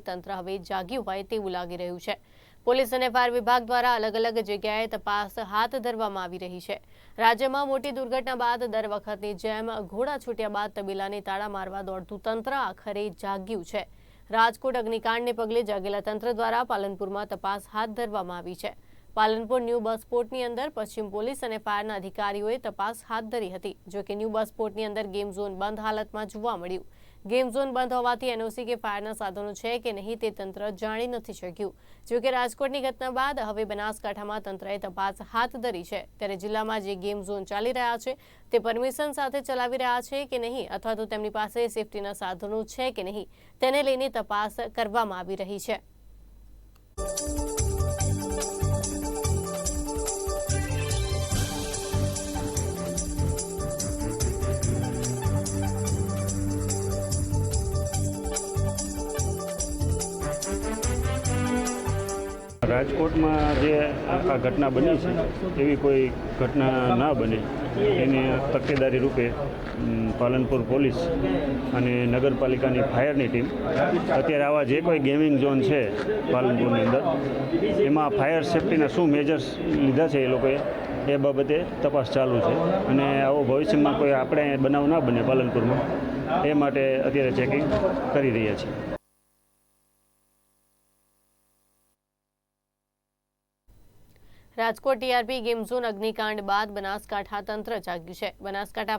તંત્ર હવે જાગ્યું હોય તેવું લાગી રહ્યું છે. પોલીસ અને ફાયર વિભાગ દ્વારા અલગ અલગ જગ્યાએ તપાસ હાથ ધરવામાં આવી રહી છે. રાજ્યમાં મોટી દુર્ઘટના બાદ દર વખતની જેમ ઘોડા છૂટ્યા બાદ તબીલાને તાળા મારવા દોડતું તંત્ર આખરે જાગ્યું છે. રાજકોટ અગ્નિકાંડને પગલે જાગેલા તંત્ર દ્વારા પાલનપુરમાં તપાસ હાથ ધરવામાં આવી છે. પાલનપુર ન્યૂ બસ પોર્ટની અંદર પશ્ચિમ પોલીસ અને ફાયરના અધિકારીઓએ તપાસ હાથ ધરી હતી, જોકે ન્યૂ બસ પોર્ટની અંદર ગેમ ઝોન બંધ હાલતમાં જોવા મળ્યું. ગેમ ઝોન બંધ હોવાથી એનઓસી કે ફાયરના સાધનો છે કે નહીં તે તંત્ર જાણી નથી શક્યું. જોકે રાજકોટની ઘટના બાદ હવે બનાસકાંઠામાં તંત્રએ તપાસ હાથ ધરી છે. ત્યારે જિલ્લામાં જે ગેમ ઝોન ચાલી રહ્યા છે, તે પરમિશન સાથે ચલાવી રહ્યા છે કે નહીં અથવા તો તેમની પાસે સેફટીના સાધનો છે કે નહીં, તેને લઈને તપાસ કરવામાં આવી રહી છે. રાજકોટમાં જે આ ઘટના બની છે, એવી કોઈ ઘટના ના બને. એની તકેદારી રૂપે પાલનપુર પોલીસ અને નગરપાલિકાની ફાયરની ટીમ, અત્યારે આવા જે કોઈ ગેમિંગ ઝોન છે પાલનપુરની અંદર, એમાં ફાયર સેફટીના શું મેજર્સ લીધા છે એ લોકોએ, એ બાબતે તપાસ ચાલુ છે. અને આવો ભવિષ્યમાં કોઈ આપણે બનાવ ના બને પાલનપુરમાં, એ માટે અત્યારે ચેકિંગ કરી રહ્યા છીએ. રાજકોટ ટીઆરપી ગેમ ઝોન અગ્નિકાંડ બાદ બનાસકાંઠા તંત્ર જાગ્યું છે. બનાસકાંઠા